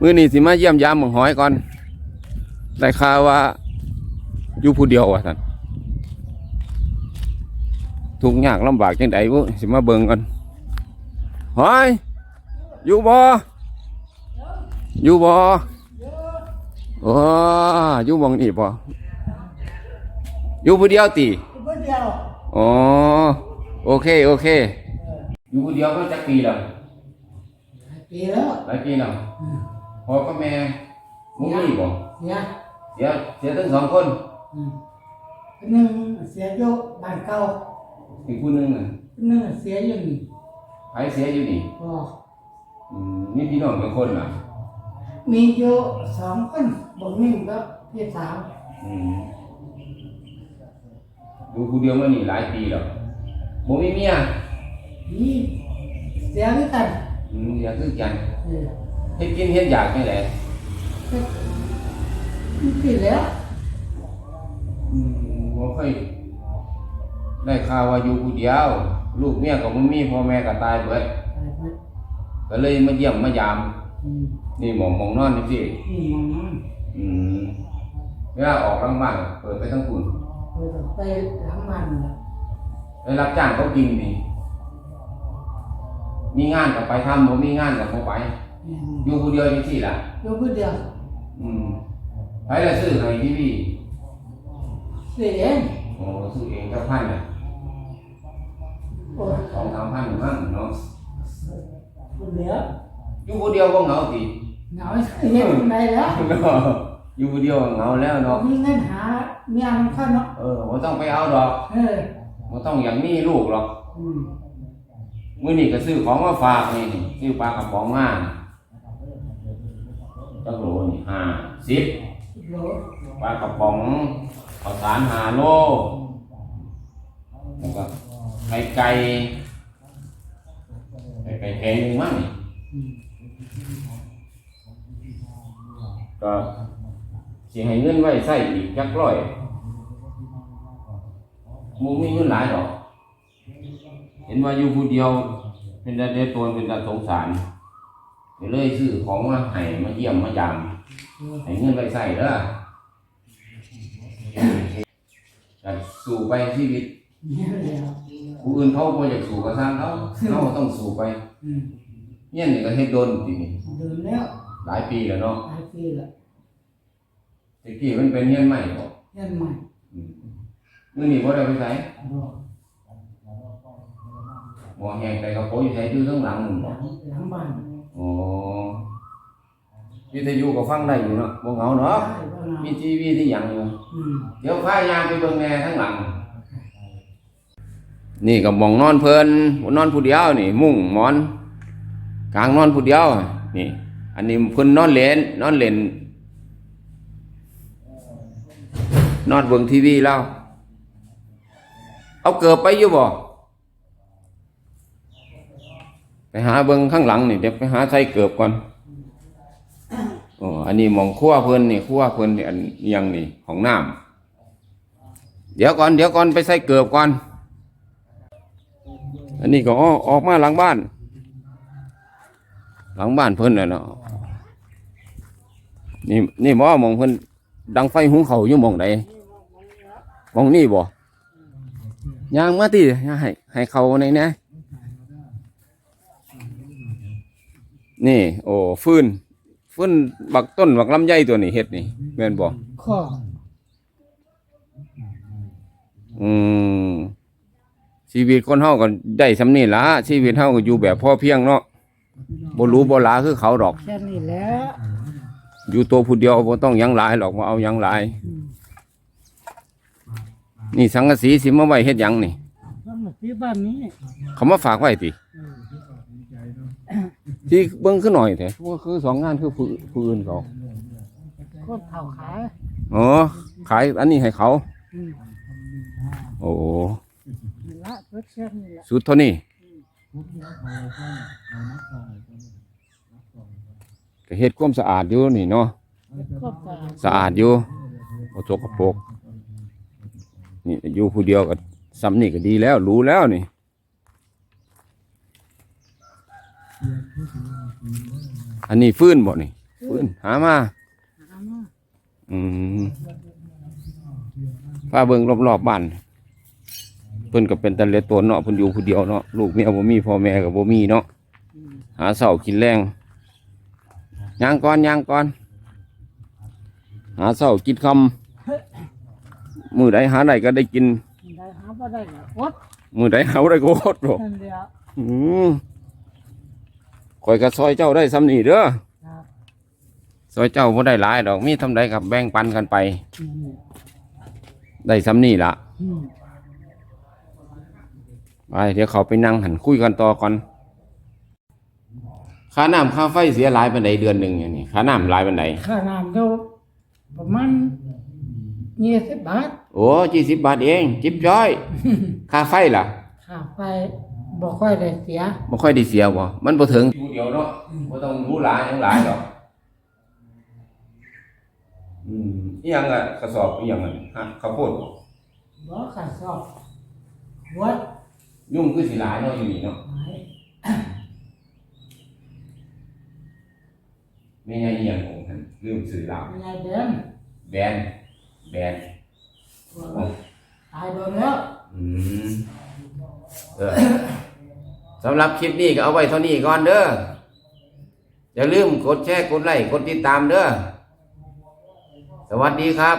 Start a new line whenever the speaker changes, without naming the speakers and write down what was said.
มื้อนี้สิมาเยี่ยมยามหมองหอยก่อนได้ข่าวว่าอยู่ผู้เดียวว่าท่านทุกข์ยากลำบากจังไดบุสิมาเบิ่งกันหอยอยู่บ่อยู่บ่โอ้อยู่หมองนี่บ่อยู่ผู้เดียวติ
คนเดียว
อ๋อโอเคโอเค อยู่คนเดียวก็จักปีแล้ว
ปีแล้ว
หลายปีแล้ว พ่อกับแม่มุ้งนี่บ่
เสีย
เสียเสียทั้งสองคน
อืมคนหนึ่งเสียอยู่บ้านเก่า
อีกผู้หนึงน่ะ
คนหนึ่งเสียอยู่นี่
ใครเสียอยู่นี่
ก็
อืมมีพี่น้องกี่คนน่ะ
มีอยู่สองคนบอกนิ่งกับพี่สาว
อืมอยู่ผู้เดียวมานี่หลายปีแล้วบ่มีเมีย
นี่เสียด้วยกัน
อืมอยากคือกัน
เออ
เฮ็ดกินเฮ็ดอยากจังได๋
ก็นี่ปีแล้ว
อืมบ่ค่อยได้ข่าวว่าอยู่ผู้เดียว ลูกเมียก็บ่มีพ่อแม่ก็ตายเบิด
ไปไป
ก็เลยมาเยี่ยมมายาม
อืม
นี่หมองหมองนอนนี่สิ
นี่มองนั่น
อืมเวลาออกทางบ้านเปิดไปทั้งคุณ
ไปต่อไปหลังมันน่ะ
ไปรับจ้างเขากินนี่ มีงานกับไปทำบ่มีงานกับบ่ไป
อืม
อยู่ผู้เดียวจังซี่ล่ะ
อยู่คนเดียว
อืมไปละซื้อให้ทีวี
เสียเอง
โอ้ซื้อเองจักพันน่ะ
โอ้ย
สองสามพันมั้งเนาะ
คนเดียว
อยู่ผู้เดียวก็เหงาติ
เหงาเฮ็ดจังไดแล้ว
อยู่ผู้เดียวก็เหงาแล้วเนาะ
มีเงินหาเมียมันเข้าเนาะ
เออบ่ต้องไปเอาดอก
เออ
บ่ต้องอย่างนี้ลูกหรอก
อืม
มื้อนี้ก็ซื้อของมาฝากนี่นี่ซื้อปลากระป๋องมานี่ จักโหลนี่ห้าสิบ
โหล
ปลากระป๋องข้าวสารหาโลแล้วก็ไข่ไก่ไข่ไก่แกงหนึ่งมั้งนี่
อืม
ก็สิให้เงินไว้ใส่อีกจักร้อยหมูมีเงินหลายดอก เห็นว่าอยู่ผู้เดียว เป็นได้ได้ตนเป็นได้สงสารก็ เลยซื้อของมาให้มาเยี่ยมมายาม
เออ
ให้เงินไว้ใส่เด้อก็สู่ไปชีวิต
เนี่ยแล้ว
ผู้อื่นเขาบ่อยากสู่ก็สร้างเขาเขาก็ต้องสู่ไป
อืม
เนี่ยนี่ก็เฮ็ดโดนทีนี่
เดินแล้ว
หลายปีแล้วเนาะ
หลายปีแล้ว
ตะกี้มันเป็นเฮียนใหม่บ่
เงินใหม่
อืมมื้อนี้บ่ได้ไปไส
บ่
หมอแหงแต่กระโปรงอยู่ไสอยู่ข้างหลังนั่น
ห
บ่
ลังหลังบ้าน
อ๋อวิทยุก็ฟังได้อยู่เนาะบ่เหงาเนาะ
ได้บ่นาน
มีทีวีที่หยังอยู่
อืม
เดี๋ยวพายามไปเบิ่งแหน่ข้างหลัง นี่ก็หมองนอนเพลินนอนผู้เดียวนี่ มุ้งหมอน กลางนอนผู้เดียวนี่ อันนี้เพิ่นนอนเล่นนอนเล่นนอนเบิ่งทีวีแล้ว เอาเกิบไปอยู่บ่ ไป หาเบิ่งข้างหลังนี่เดี๋ยวไปหาใส่เกิบก่อนอ๋ออันนี้มองครัวเพิ่นนี่ครัวเพิ่นนี่อันยังนี่ของน้ำเดี๋ยวก่อนเดี๋ยวก่อนไปใส่เกิบก่อน อันนี้ก็ออกมาหลังบ้าน หลังบ้านเพิ่นน่ะเนาะนี่นี่บ่หมองเพิ่นดังไฟหุงเขาอยู่มองใดหมองนี่บ่ยางมาติให้ให้เขาในนะ นี่ โอ้ฟืนฟืนบักต้นบักลำไยตัวนี้เฮ็ดนี่แม่นบ่
ข้อ
อืมชีวิตคนเฮาก็ได้สำนี้ล่ะชีวิตเฮาก็อยู่แบบพอเพียงเนาะบ่รู้บ่หลาคือเขาดอก
แค่นี้แหล้ว
อยู่ตัวผู้เดียวบ่ต้องหยังหลายหรอกบ่เอาหยังหลาย นี่สังกะสีสิมาไว้เฮ็ดหยังนี่
แล้วมาที่บ้านนี้
เขามาฝากไว้ติ ที่เบิ่งขึ้นหน่อยแท้ว่าคือสองงานคือผู้ผู้อื่นเขา
คนเฒ่าขาย
อ๋อขายอันนี้ให้เขา
อืม
โอ้
นี่ละเพิ่นเชื่อนี่ละ
สุดเท่านี้ก็เฮ็ดความสะอาดอยู่นี่เนาะ
ก็ตา
สะอาดอยู่บ่สกปรกนี่อยู่ผู้เดียวก็ซ้ำนี่ก็ดีแล้วรู้แล้วนี่ อันนี้ฟื้นบ่นี่ฟื้นหามา
หามา
อืมพาเบิ่งรอบๆบ้านเพิ่นก็เป็นตะเล็ดตัวเนาะเพิ่นอยู่ผู้เดียวเนาะลูกเมียบ่มีพ่อแม่ก็บ่มีเนาะ
อืม
หาเสากินแรงย่างก่อนย่างก่อน หาเสากินคำมือใดหาใดก็ได้กิน
ได้หาบ่ได้ก็อด
มือใดหาบ่ได้ก็อดหรอก
นั่นเดียว
อืม ข่อยก็ซอยเจ้าได้ซ้ำนี่เด้อ
ครับ
ซอยเจ้าบ่ได้หลายดอกมีทำใดกับแบ่งปันกันไป
อืม
ได้ซ้ำนี่ล่ะ
อืม
ไปเดี๋ยวเขาไปนั่งหันคุยกันต่อก่อนค่าน้ำค่าไฟเสียหลายปันใดเดือนหนึ่งอย่างนี้ค่าน้ำหลายปันใด
ค่าน้ำเท่าประมาณยี่สิบบาท
โอ้ยี่สิบบาทเอง จิบจ้อย ค่าไฟล่ะ
ค่าไฟบ่ค่อยได้เสีย
บ่ค่อยได้เสียบ่มันบ่ถึงอยู่เดียวเนาะบ่ต้องรู้หลายหยังหลายดอกอืมอีหยังอะกระสอบอีหยังอะฮะข้าวโพดบ่
บ่ค่าสอบหัว
ยุ่งคือสิหลายเนาะอยู่นี่เนาะ
หาย
ไม่ใช่อีหยังของท่านลืมซื้อเหล้า
ยายเดิน
แบนแบน
ตายโดนแล้ว
อืมเออ สำหรับคลิปนี้ก็เอาไว้เท่านี้ก่อนเด้ออย่าลืมกดแชร์กดไลค์กดติดตามเด้อสวัสดีครับ